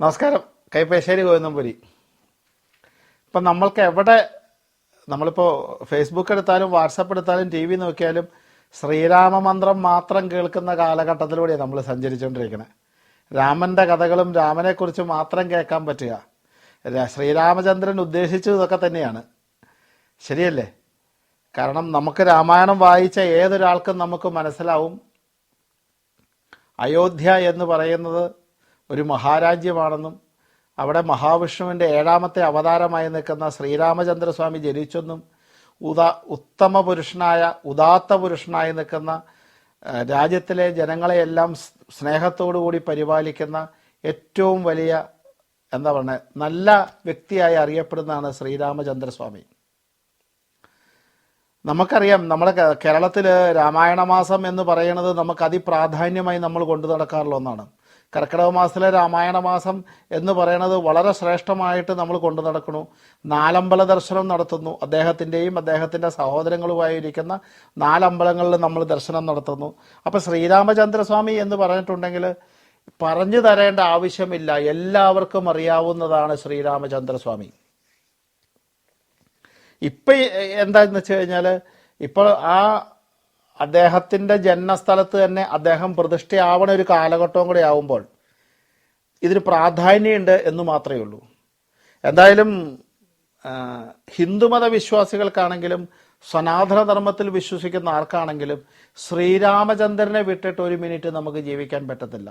നമസ്കാരം. കൈപ്പേശ്ശേരി ഗോവിന്ദംപുരി. ഇപ്പം നമ്മൾക്ക് എവിടെ നമ്മളിപ്പോൾ ഫേസ്ബുക്ക് എടുത്താലും വാട്സപ്പ് എടുത്താലും ടി വി നോക്കിയാലും ശ്രീരാമ മന്ത്രം മാത്രം കേൾക്കുന്ന കാലഘട്ടത്തിലൂടെയാണ് നമ്മൾ സഞ്ചരിച്ചുകൊണ്ടിരിക്കുന്നത് രാമന്റെ കഥകളും രാമനെക്കുറിച്ച് മാത്രം കേൾക്കാൻ പറ്റുക. ശ്രീരാമചന്ദ്രൻ ഉദ്ദേശിച്ചത് ഇതൊക്കെ തന്നെയാണ്. ശരിയല്ലേ? കാരണം നമുക്ക് രാമായണം വായിച്ച ഏതൊരാൾക്കും നമുക്ക് മനസ്സിലാവും. അയോധ്യ എന്ന് പറയുന്നത് ഒരു മഹാരാജ്യമാണെന്നും അവിടെ മഹാവിഷ്ണുവിന്റെ ഏഴാമത്തെ അവതാരമായി നിൽക്കുന്ന ശ്രീരാമചന്ദ്രസ്വാമി ജനിച്ചെന്നും ഉദാ ഉത്തമ പുരുഷനായ ഉദാത്ത പുരുഷനായി നിൽക്കുന്ന രാജ്യത്തിലെ ജനങ്ങളെയെല്ലാം സ്നേഹത്തോടു കൂടി പരിപാലിക്കുന്ന ഏറ്റവും വലിയ എന്താ പറയുക നല്ല വ്യക്തിയായി അറിയപ്പെടുന്നതാണ് ശ്രീരാമചന്ദ്രസ്വാമി. നമുക്കറിയാം നമ്മുടെ കേരളത്തിൽ രാമായണ മാസം എന്ന് പറയുന്നത് നമുക്ക് അതിപ്രാധാന്യമായി നമ്മൾ കൊണ്ടു നടക്കാറുള്ള ഒന്നാണ്. കർക്കിടക മാസത്തിലെ രാമായണ മാസം എന്ന് പറയുന്നത് വളരെ ശ്രേഷ്ഠമായിട്ട് നമ്മൾ കൊണ്ടു നടക്കുന്നു. നാലമ്പല ദർശനം നടത്തുന്നു. അദ്ദേഹത്തിന്റെയും അദ്ദേഹത്തിന്റെ സഹോദരങ്ങളുമായിരിക്കുന്ന നാലമ്പലങ്ങളിൽ നമ്മൾ ദർശനം നടത്തുന്നു. അപ്പോൾ ശ്രീരാമചന്ദ്രസ്വാമി എന്ന് പറഞ്ഞിട്ടുണ്ടെങ്കിൽ പറഞ്ഞു തരേണ്ട ആവശ്യമില്ല. എല്ലാവർക്കും അറിയാവുന്നതാണ് ശ്രീരാമചന്ദ്രസ്വാമി. ഇപ്പം എന്താന്ന് വെച്ച് കഴിഞ്ഞാൽ ഇപ്പോൾ ആ അദ്ദേഹത്തിന്റെ ജന്മസ്ഥലത്ത് തന്നെ അദ്ദേഹം പ്രതിഷ്ഠയാവണ ഒരു കാലഘട്ടവും കൂടെ ആവുമ്പോൾ ഇതിന് പ്രാധാന്യമുണ്ട് എന്ന് മാത്രമേ ഉള്ളൂ. എന്തായാലും ഹിന്ദുമത വിശ്വാസികൾക്കാണെങ്കിലും സനാതന ധർമ്മത്തിൽ വിശ്വസിക്കുന്ന ആർക്കാണെങ്കിലും ശ്രീരാമചന്ദ്രനെ വിട്ടിട്ട് ഒരു മിനിറ്റ് നമുക്ക് ജീവിക്കാൻ പറ്റത്തില്ല.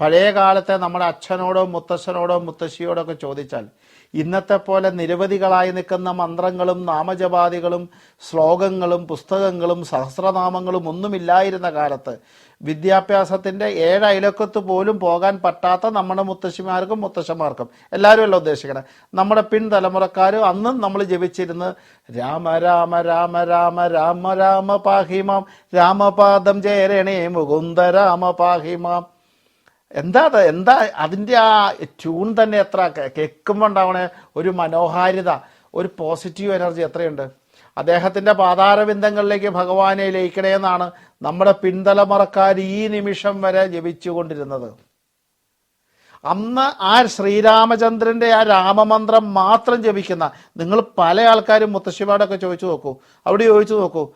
പഴയ കാലത്തെ നമ്മുടെ അച്ഛനോടോ മുത്തശ്ശനോടോ മുത്തശ്ശിയോടോ ഒക്കെ ചോദിച്ചാൽ ഇന്നത്തെ പോലെ നിരവധികളായി നിൽക്കുന്ന മന്ത്രങ്ങളും നാമജപാദികളും ശ്ലോകങ്ങളും പുസ്തകങ്ങളും സഹസ്രനാമങ്ങളും ഒന്നുമില്ലായിരുന്ന കാലത്ത് വിദ്യാഭ്യാസത്തിന്റെ ഏഴ് അയലക്കത്ത് പോലും പോകാൻ പറ്റാത്ത നമ്മുടെ മുത്തശ്ശിമാർക്കും മുത്തശ്ശന്മാർക്കും എല്ലാവരും അല്ല ഉദ്ദേശിക്കണം. നമ്മുടെ പിൻതലമുറക്കാരും അന്നും നമ്മൾ ജപിച്ചിരുന്ന് രാമ രാമ രാമ രാമ രാമ രാമ പാഹിമാം രാമപാദം ചേരണേ മുകുന്ദ രാമ പാഹിമാം. എന്താ എന്താ അതിന്റെ ആ ട്യൂൺ തന്നെ എത്ര കേൾക്കുമ്പോൾ ഉണ്ടാവണ ഒരു മനോഹാരിത ഒരു പോസിറ്റീവ് എനർജി എത്രയുണ്ട്? അദ്ദേഹത്തിന്റെ പാതാരബിന്ദങ്ങളിലേക്ക് ഭഗവാനെ ലയിക്കണേ എന്നാണ് നമ്മുടെ പിൻതലമുറക്കാർ ഈ നിമിഷം വരെ ജപിച്ചുകൊണ്ടിരുന്നത്. അന്ന് ആ ശ്രീരാമചന്ദ്രന്റെ ആ രാമമന്ത്രം മാത്രം ജപിക്കുന്ന നിങ്ങൾ പല ആൾക്കാരും മുത്തശ്ശിമാടൊക്കെ ചോദിച്ചു നോക്കൂ. അവിടെ ചോദിച്ചു നോക്കൂ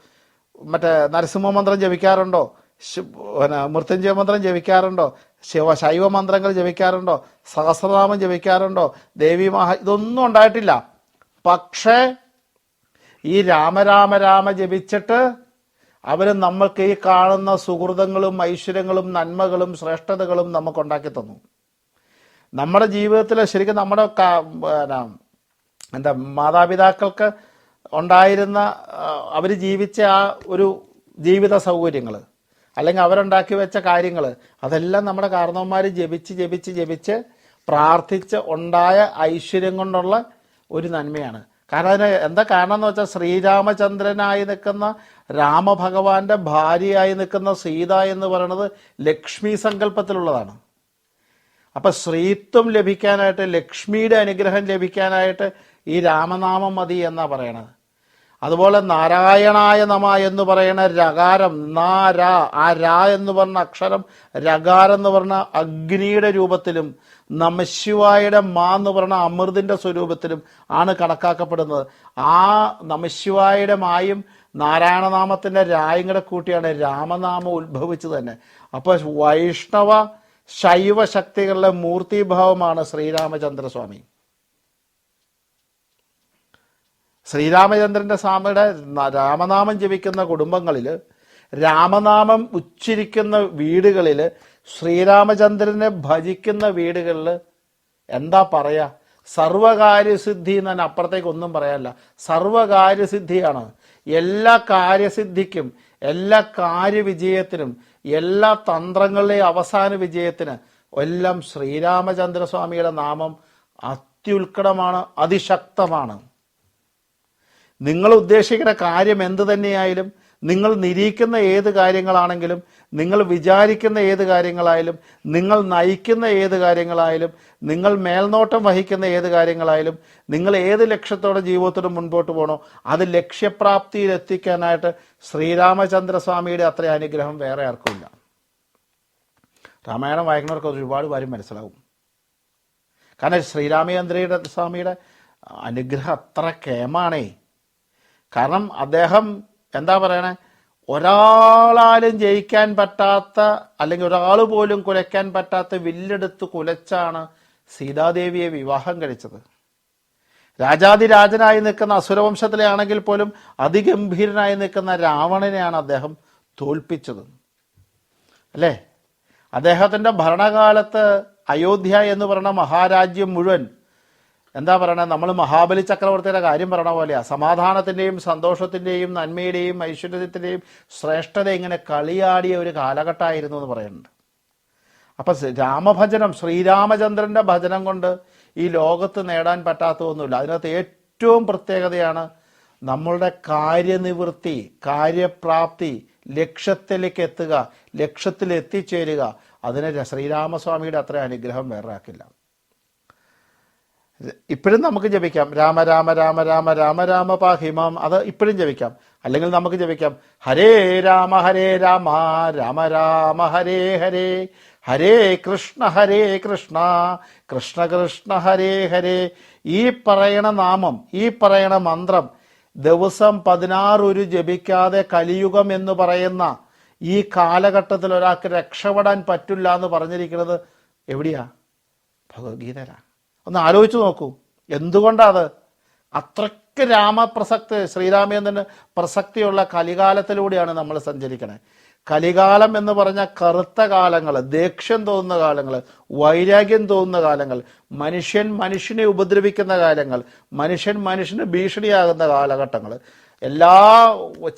മറ്റേ നരസിംഹമന്ത്രം ജപിക്കാറുണ്ടോ? പിന്നെ മൃത്യുഞ്ജയ മന്ത്രം ജപിക്കാറുണ്ടോ? ശിവ ശൈവ മന്ത്രങ്ങൾ ജപിക്കാറുണ്ടോ? സഹസ്രനാമം ജപിക്കാറുണ്ടോ? ദേവി മഹാ ഇതൊന്നും ഉണ്ടായിട്ടില്ല. പക്ഷേ ഈ രാമരാമ രാമ ജപിച്ചിട്ട് അവർ നമ്മൾക്ക് ഈ കാണുന്ന സുഹൃതങ്ങളും ഐശ്വര്യങ്ങളും നന്മകളും ശ്രേഷ്ഠതകളും നമുക്ക് ഉണ്ടാക്കി തന്നു. നമ്മുടെ ജീവിതത്തിൽ ശരിക്കും നമ്മുടെ എന്താ മാതാപിതാക്കൾക്ക് ഉണ്ടായിരുന്ന അവർ ജീവിച്ച ആ ഒരു ജീവിത സൗകര്യങ്ങൾ അല്ലെങ്കിൽ അവരുണ്ടാക്കി വെച്ച കാര്യങ്ങൾ അതെല്ലാം നമ്മുടെ കാരണവന്മാർ ജപിച്ച് ജപിച്ച് ജപിച്ച് പ്രാർത്ഥിച്ച് ഉണ്ടായ ഐശ്വര്യം കൊണ്ടുള്ള ഒരു നന്മയാണ്. കാരണം അതിന് എന്താ കാരണം എന്ന് വെച്ചാൽ ശ്രീരാമചന്ദ്രനായി നിൽക്കുന്ന രാമഭഗവാന്റെ ഭാര്യയായി നിൽക്കുന്ന സീത എന്ന് പറയുന്നത് ലക്ഷ്മി സങ്കല്പത്തിലുള്ളതാണ്. അപ്പൊ ശ്രീത്വം ലഭിക്കാനായിട്ട് ലക്ഷ്മിയുടെ അനുഗ്രഹം ലഭിക്കാനായിട്ട് ഈ രാമനാമം മതി എന്നാ പറയണത്. അതുപോലെ നാരായണായ നമ എന്ന് പറയുന്ന രകാരം നാര ആ രാ എന്ന് പറഞ്ഞ അക്ഷരം രകാരം എന്ന് പറഞ്ഞ അഗ്നിയുടെ രൂപത്തിലും നമശിവായുടെ മാ എന്ന് പറഞ്ഞ അമൃതിന്റെ സ്വരൂപത്തിലും ആണ് കണക്കാക്കപ്പെടുന്നത്. ആ നമശിവായുടെ മായും നാരായണനാമത്തിന്റെ രായും കൂടെ കൂട്ടിയാണ് രാമനാമം ഉത്ഭവിച്ചത് തന്നെ. അപ്പൊ വൈഷ്ണവ ശൈവ ശക്തികളുടെ മൂർത്തിഭാവമാണ് ശ്രീരാമചന്ദ്രസ്വാമി. ശ്രീരാമചന്ദ്രന്റെ സ്വാമിയുടെ രാമനാമം ജപിക്കുന്ന കുടുംബങ്ങളിൽ രാമനാമം ഉച്ചരിക്കുന്ന വീടുകളിൽ ശ്രീരാമചന്ദ്രനെ ഭജിക്കുന്ന വീടുകളിൽ എന്താ പറയുക സർവകാര്യസിദ്ധി എന്ന് അപ്പുറത്തേക്ക് ഒന്നും പറയാനില്ല. സർവകാര്യസിദ്ധിയാണ്. എല്ലാ കാര്യസിദ്ധിക്കും എല്ലാ കാര്യവിജയത്തിനും എല്ലാ തന്ത്രങ്ങളുടെയും അവസാന വിജയത്തിന് എല്ലാം ശ്രീരാമചന്ദ്രസ്വാമിയുടെ നാമം അത്യുൽക്കടമാണ് അതിശക്തമാണ്. നിങ്ങൾ ഉദ്ദേശിക്കുന്ന കാര്യം എന്ത് തന്നെയായാലും നിങ്ങൾ നിരീക്കുന്ന ഏത് കാര്യങ്ങളാണെങ്കിലും നിങ്ങൾ വിചാരിക്കുന്ന ഏത് കാര്യങ്ങളായാലും നിങ്ങൾ നയിക്കുന്ന ഏത് കാര്യങ്ങളായാലും നിങ്ങൾ മേൽനോട്ടം വഹിക്കുന്ന ഏത് കാര്യങ്ങളായാലും നിങ്ങൾ ഏത് ലക്ഷ്യത്തോടെ ജീവിതത്തോട് മുൻപോട്ട് പോകണോ അത് ലക്ഷ്യപ്രാപ്തിയിൽ എത്തിക്കാനായിട്ട് ശ്രീരാമചന്ദ്രസ്വാമിയുടെ അത്ര അനുഗ്രഹം വേറെ ആർക്കുമില്ല രാമായണം വായിക്കുന്നവർക്ക് ഒരുപാട് കാര്യം മനസ്സിലാവും. കാരണം ശ്രീരാമചന്ദ്രയുടെ സ്വാമിയുടെ അനുഗ്രഹം അത്ര കേമാണേ. കാരണം അദ്ദേഹം എന്താ പറയണേ? ഒരാളാലും ജയിക്കാൻ പറ്റാത്ത അല്ലെങ്കിൽ ഒരാൾ പോലും കുലയ്ക്കാൻ പറ്റാത്ത വില്ലെടുത്ത് കുലച്ചാണ് സീതാദേവിയെ വിവാഹം കഴിച്ചത്. രാജാതിരാജനായി നിൽക്കുന്ന അസുരവംശത്തിലെ ആണെങ്കിൽ പോലും അതിഗംഭീരനായി നിൽക്കുന്ന രാവണനെയാണ് അദ്ദേഹം തോൽപ്പിച്ചത്. അല്ലേ? അദ്ദേഹത്തിന്റെ ഭരണകാലത്ത് അയോധ്യ എന്ന് പറയുന്ന മഹാരാജ്യം മുഴുവൻ എന്താ പറയണേ? നമ്മൾ മഹാബലി ചക്രവർത്തിയുടെ കാര്യം പറയണ പോലെയാ. സമാധാനത്തിന്റെയും സന്തോഷത്തിന്റെയും നന്മയുടെയും ഐശ്വര്യത്തിന്റെയും ശ്രേഷ്ഠത ഇങ്ങനെ കളിയാടിയ ഒരു കാലഘട്ടമായിരുന്നു എന്ന് പറയുന്നുണ്ട്. അപ്പൊ രാമഭജനം ശ്രീരാമചന്ദ്രന്റെ ഭജനം കൊണ്ട് ഈ ലോകത്ത് നേടാൻ പറ്റാത്തതൊന്നുമില്ല. അതിനകത്ത് ഏറ്റവും പ്രത്യേകതയാണ് നമ്മളുടെ കാര്യനിവൃത്തി കാര്യപ്രാപ്തി ലക്ഷ്യത്തിലേക്ക് എത്തുക ലക്ഷ്യത്തിൽ എത്തിച്ചേരുക അതിന് ശ്രീരാമസ്വാമിയുടെ അത്ര അനുഗ്രഹം വേറെ ആക്കില്ല ഇപ്പോഴും നമുക്ക് ജപിക്കാം. രാമ രാമ രാമ രാമ രാമ രാമ പാഹിമാം. അത് ഇപ്പോഴും ജപിക്കാം. അല്ലെങ്കിൽ നമുക്ക് ജപിക്കാം. ഹരേ രാമ ഹരേ രാമ രാമ രാമ ഹരേ ഹരേ. ഹരേ കൃഷ്ണ ഹരേ കൃഷ്ണ. കൃഷ്ണ കൃഷ്ണ ഹരേ ഹരേ. ഈ പറയണ നാമം ഈ പറയണ മന്ത്രം ദിവസം പതിനാറൊരു ജപിക്കാതെ കലിയുഗം എന്ന് പറയുന്ന ഈ കാലഘട്ടത്തിൽ ഒരാൾക്ക് രക്ഷപ്പെടാൻ പറ്റില്ല എന്ന് പറഞ്ഞിരിക്കുന്നത് എവിടെയാ? ഭഗവത്ഗീതയിലാണ്. ഒന്ന് ആലോചിച്ച് നോക്കൂ. എന്തുകൊണ്ടാണ് അത് അത്രയ്ക്ക് രാമപ്രസക്തി ശ്രീരാമചന്ദ്രന് പ്രസക്തിയുള്ള കലികാലത്തിലൂടെയാണ് നമ്മൾ സഞ്ചരിക്കുന്നത് കലികാലം എന്ന് പറഞ്ഞ കറുത്ത കാലങ്ങൾ ദേഷ്യം തോന്നുന്ന കാലങ്ങൾ വൈരാഗ്യം തോന്നുന്ന കാലങ്ങൾ മനുഷ്യൻ മനുഷ്യനെ ഉപദ്രവിക്കുന്ന കാലങ്ങൾ മനുഷ്യൻ മനുഷ്യന് ഭീഷണിയാകുന്ന കാലഘട്ടങ്ങൾ. എല്ലാ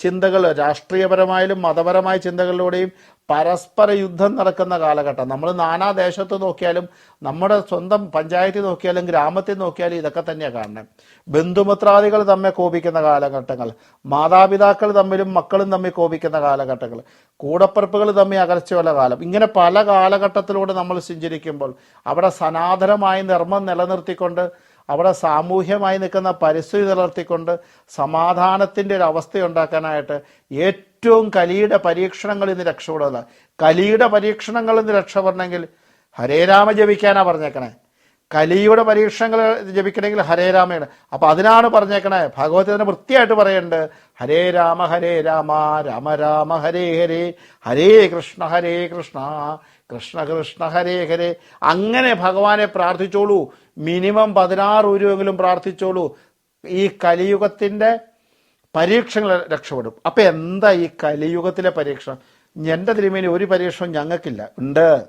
ചിന്തകളും രാഷ്ട്രീയപരമായാലും മതപരമായ ചിന്തകളിലൂടെയും പരസ്പര യുദ്ധം നടക്കുന്ന കാലഘട്ടം. നമ്മൾ നാനാ ദേശത്ത് നോക്കിയാലും നമ്മുടെ സ്വന്തം പഞ്ചായത്തിൽ നോക്കിയാലും ഗ്രാമത്തിൽ നോക്കിയാലും ഇതൊക്കെ തന്നെയാണ് കാണുന്നത് ബന്ധുമിത്രാദികൾ തമ്മിൽ കോപിക്കുന്ന കാലഘട്ടങ്ങൾ മാതാപിതാക്കൾ തമ്മിലും മക്കളും തമ്മിൽ കോപിക്കുന്ന കാലഘട്ടങ്ങൾ കൂടപ്പറപ്പുകൾ തമ്മിൽ അകർച്ചയുള്ള കാലം. ഇങ്ങനെ പല കാലഘട്ടത്തിലൂടെ നമ്മൾ സഞ്ചരിക്കുമ്പോൾ അവിടെ സനാതനമായ നിർമ്മം നിലനിർത്തിക്കൊണ്ട് അവിടെ സാമൂഹ്യമായി നിൽക്കുന്ന പരിസ്ഥിതി നിലനിർത്തിക്കൊണ്ട് സമാധാനത്തിന്റെ ഒരു അവസ്ഥയുണ്ടാക്കാനായിട്ട് ഏറ്റവും കലിയുടെ പരീക്ഷണങ്ങളിൽ നിന്ന് രക്ഷപ്പെടുന്നത്. കലിയുടെ പരീക്ഷണങ്ങളിൽ നിന്ന് രക്ഷപ്പെടണമെങ്കിൽ ഹരേ രാമ ജപിക്കാനാ പറഞ്ഞേക്കണേ. കലിയുടെ പരീക്ഷണങ്ങൾ ജപിക്കണമെങ്കിൽ ഹരേരാമയാണ് രാമയാണ്. അപ്പൊ അതിനാണ് പറഞ്ഞേക്കണേ. ഭഗവത്തിനെ വൃത്തിയായിട്ട് പറയേണ്ടത് ഹരേ രാമ ഹരേ രാമ രാമ രാമ ഹരേ ഹരേ ഹരേ കൃഷ്ണ ഹരേ കൃഷ്ണ. കൃഷ്ണ കൃഷ്ണ ഹരേ ഹരേ. അങ്ങനെ ഭഗവാനെ പ്രാർത്ഥിച്ചോളൂ. മിനിമം പതിനാറ് ഉരുവെങ്കിലും പ്രാർത്ഥിച്ചോളൂ. ഈ കലിയുഗത്തിന്റെ പരീക്ഷകൾ രക്ഷപ്പെടും. അപ്പം എന്താ ഈ കലിയുഗത്തിലെ പരീക്ഷ എന്റെ തിരുമേനി ഒരു പരീക്ഷണം ഞങ്ങൾക്കില്ല. ഉണ്ട്.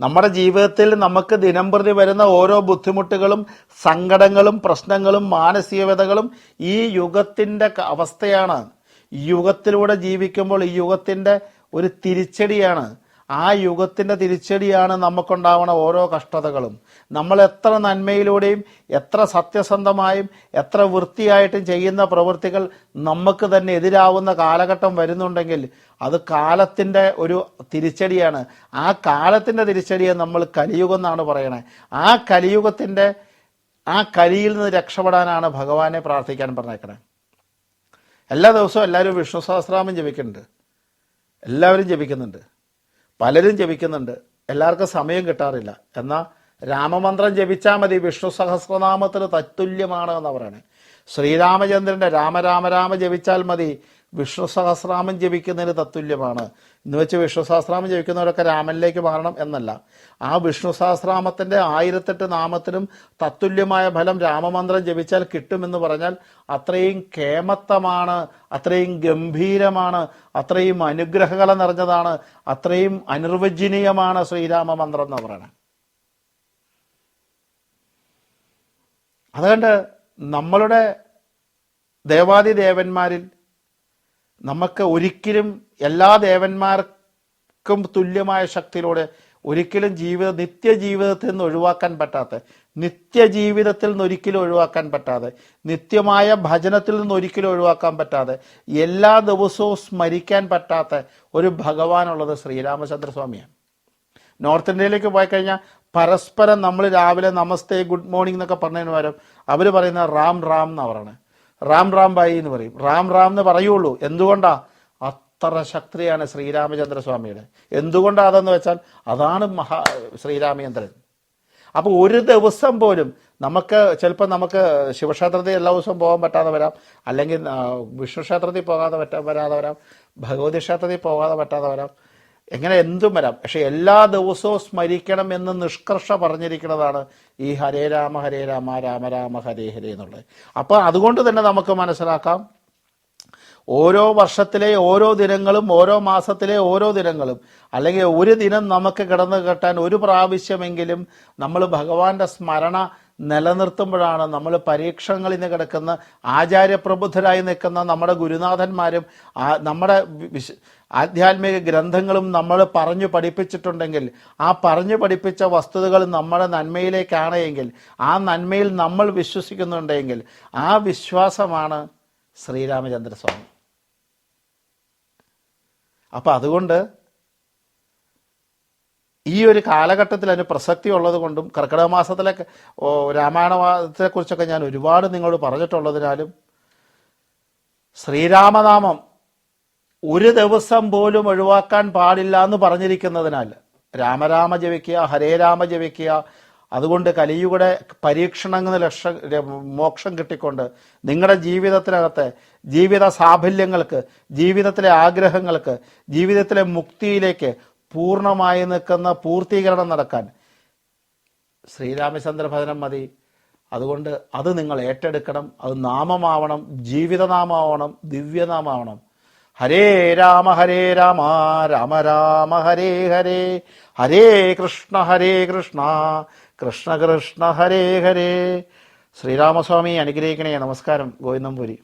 നമ്മുടെ ജീവിതത്തിൽ നമുക്ക് ദിനംപ്രതി വരുന്ന ഓരോ ബുദ്ധിമുട്ടുകളും സങ്കടങ്ങളും പ്രശ്നങ്ങളും മാനസികതകളും ഈ യുഗത്തിന്റെ അവസ്ഥയാണ്. യുഗത്തിലൂടെ ജീവിക്കുമ്പോൾ ഈ യുഗത്തിന്റെ ഒരു തിരിച്ചടിയാണ്. ആ യുഗത്തിന്റെ തിരിച്ചടിയാണ് നമുക്കുണ്ടാവുന്ന ഓരോ കഷ്ടതകളും. നമ്മൾ എത്ര നന്മയിലൂടെയും എത്ര സത്യസന്ധമായും എത്ര വൃത്തിയായിട്ടും ചെയ്യുന്ന പ്രവൃത്തികൾ നമുക്ക് തന്നെ എതിരാവുന്ന കാലഘട്ടം വരുന്നുണ്ടെങ്കിൽ അത് കാലത്തിന്റെ ഒരു തിരിച്ചടിയാണ്. ആ കാലത്തിന്റെ തിരിച്ചടിയെ നമ്മൾ കലിയുഗം എന്നാണ് പറയണേ. ആ കലിയുഗത്തിന്റെ ആ കലിയിൽ നിന്ന് രക്ഷപ്പെടാനാണ് ഭഗവാനെ പ്രാർത്ഥിക്കാൻ പറഞ്ഞേക്കണേ. എല്ലാ ദിവസവും എല്ലാവരും വിഷ്ണു സഹസ്രാമം ജപിക്കുന്നുണ്ട്. എല്ലാവരും ജപിക്കുന്നുണ്ട്. പലരും ജപിക്കുന്നുണ്ട്. എല്ലാവർക്കും സമയം കിട്ടാറില്ല. എന്നാൽ രാമമന്ത്രം ജപിച്ചാൽ മതി. വിഷ്ണു സഹസ്രനാമത്തിന് തത്തുല്യമാണ് എന്ന് പറയണേ. ശ്രീരാമചന്ദ്രന്റെ രാമ രാമ ജപിച്ചാൽ മതി. വിഷ്ണു സഹസ്രാമം ജപിക്കുന്നതിന് തത്തുല്യമാണ്. എന്ന് വെച്ച് വിഷ്ണു സഹസ്രാമം ജപിക്കുന്നവരൊക്കെ രാമനിലേക്ക് മാറണം എന്നല്ല. ആ വിഷ്ണു സഹസ്രാമത്തിന്റെ ആയിരത്തെട്ട് നാമത്തിനും തത്തുല്യമായ ഫലം രാമമന്ത്രം ജപിച്ചാൽ കിട്ടുമെന്ന് പറഞ്ഞാൽ അത്രയും കേമത്തമാണ് അത്രയും ഗംഭീരമാണ് അത്രയും അനുഗ്രഹകല നിറഞ്ഞതാണ് അത്രയും അനിർവചനീയമാണ് ശ്രീരാമ മന്ത്രം എന്ന് പറയുന്നത്. അതുകൊണ്ട് നമ്മളുടെ ദേവാദി ദേവന്മാരിൽ നമുക്ക് ഒരിക്കലും എല്ലാ ദേവന്മാർക്കും തുല്യമായ ശക്തിയിലൂടെ ഒരിക്കലും ജീവിത നിത്യജീവിതത്തിൽ നിന്ന് ഒഴിവാക്കാൻ പറ്റാത്ത നിത്യജീവിതത്തിൽ നിന്ന് ഒരിക്കലും ഒഴിവാക്കാൻ പറ്റാതെ നിത്യമായ ഭജനത്തിൽ നിന്ന് ഒരിക്കലും ഒഴിവാക്കാൻ പറ്റാതെ എല്ലാ ദിവസവും സ്മരിക്കാൻ പറ്റാത്ത ഒരു ഭഗവാനുള്ളത് ശ്രീരാമചന്ദ്ര സ്വാമിയാണ് നോർത്ത് ഇന്ത്യയിലേക്ക് പോയി കഴിഞ്ഞാൽ പരസ്പരം നമ്മൾ രാവിലെ നമസ്തേ ഗുഡ് മോർണിംഗ് എന്നൊക്കെ പറഞ്ഞതിന് പകരം അവർ പറയുന്ന റാം റാം എന്നാണ് പറയണേ. റാം റാം ബായി എന്ന് പറയും. റാം റാം എന്ന് പറയുള്ളൂ. എന്തുകൊണ്ടാ? അത്ര ശക്തിയാണ് ശ്രീരാമചന്ദ്ര സ്വാമിയുടെ എന്തുകൊണ്ടാ അതെന്ന് വെച്ചാൽ അതാണ് മഹാ ശ്രീരാമചന്ദ്രൻ. അപ്പോൾ ഒരു ദിവസം പോലും നമുക്ക് ചിലപ്പോൾ നമുക്ക് ശിവക്ഷേത്രത്തിൽ എല്ലാ ദിവസവും പോകാൻ പറ്റാതെ വരാം. അല്ലെങ്കിൽ വിഷ്ണു ക്ഷേത്രത്തിൽ പോകാതെ പറ്റാ വരാതെ വരാം. ഭഗവതി ക്ഷേത്രത്തിൽ പോകാതെ പറ്റാതെ വരാം. എങ്ങനെ എന്തും വരാം. പക്ഷെ എല്ലാ ദിവസവും സ്മരിക്കണം എന്ന് നിഷ്കർഷ പറഞ്ഞിരിക്കുന്നതാണ് ഈ ഹരേ രാമ ഹരേ രാമ രാമ രാമ ഹരേ ഹരേ എന്നുള്ളത്. അപ്പോൾ അതുകൊണ്ട് തന്നെ നമുക്ക് മനസ്സിലാക്കാം ഓരോ വർഷത്തിലെ ഓരോ ദിനങ്ങളും ഓരോ മാസത്തിലെ ഓരോ ദിനങ്ങളും അല്ലെങ്കിൽ ഒരു ദിനം നമുക്ക് കിടന്നു കെട്ടാൻ ഒരു പ്രാവശ്യമെങ്കിലും നമ്മൾ ഭഗവാന്റെ സ്മരണ നിലനിർത്തുമ്പോഴാണ് നമ്മൾ പരീക്ഷണങ്ങളിൽ നിന്ന് കിടക്കുന്ന ആചാര്യപ്രബുദ്ധരായി നിൽക്കുന്ന നമ്മുടെ ഗുരുനാഥന്മാരും നമ്മുടെ വിശ ആധ്യാത്മിക ഗ്രന്ഥങ്ങളും നമ്മൾ പറഞ്ഞു പഠിപ്പിച്ചിട്ടുണ്ടെങ്കിൽ ആ പറഞ്ഞു പഠിപ്പിച്ച വസ്തുതകൾ നമ്മുടെ നന്മയിലേക്കാണ് എങ്കിൽ ആ നന്മയിൽ നമ്മൾ വിശ്വസിക്കുന്നുണ്ടെങ്കിൽ ആ വിശ്വാസമാണ് ശ്രീരാമചന്ദ്രസ്വാമി. അപ്പം അതുകൊണ്ട് ഈ ഒരു കാലഘട്ടത്തിൽ അതിന് പ്രസക്തി ഉള്ളത് കൊണ്ടും കർക്കിടക മാസത്തിലെ ഓ, രാമായണത്തെ കുറിച്ചൊക്കെ ഞാൻ ഒരുപാട് നിങ്ങളോട് പറഞ്ഞിട്ടുള്ളതിനാലും ശ്രീരാമനാമം ഒരു ദിവസം പോലും ഒഴിവാക്കാൻ പാടില്ല എന്ന് പറഞ്ഞിരിക്കുന്നതിനാൽ രാമരാമ ജപിക്കുക ഹരേ രാമ ജപിക്കുക അതുകൊണ്ട് കലിയുടെ പരീക്ഷണങ്ങൾ ലക്ഷ മോക്ഷം കിട്ടിക്കൊണ്ട് നിങ്ങളുടെ ജീവിതത്തിനകത്തെ ജീവിത സാഫല്യങ്ങൾക്ക് ജീവിതത്തിലെ ആഗ്രഹങ്ങൾക്ക് ജീവിതത്തിലെ മുക്തിയിലേക്ക് പൂർണമായി നിൽക്കുന്ന പൂർത്തീകരണം നടക്കാൻ. ശ്രീരാമചന്ദ്ര ഭജനം മതി. അതുകൊണ്ട് അത് നിങ്ങൾ ഏറ്റെടുക്കണം. അത് നാമമാവണം ജീവിതനാമാവണം ദിവ്യനാമാവണം ഹരേ രാമ ഹരേ രാമ രാമ രാമ ഹരേ ഹരേ. ഹരേ കൃഷ്ണ ഹരേ കൃഷ്ണ. കൃഷ്ണ കൃഷ്ണ ഹരേ ഹരേ. ശ്രീരാമസ്വാമി അനുഗ്രഹിക്കണേ. നമസ്കാരം. ഗോവിന്ദംപുരി.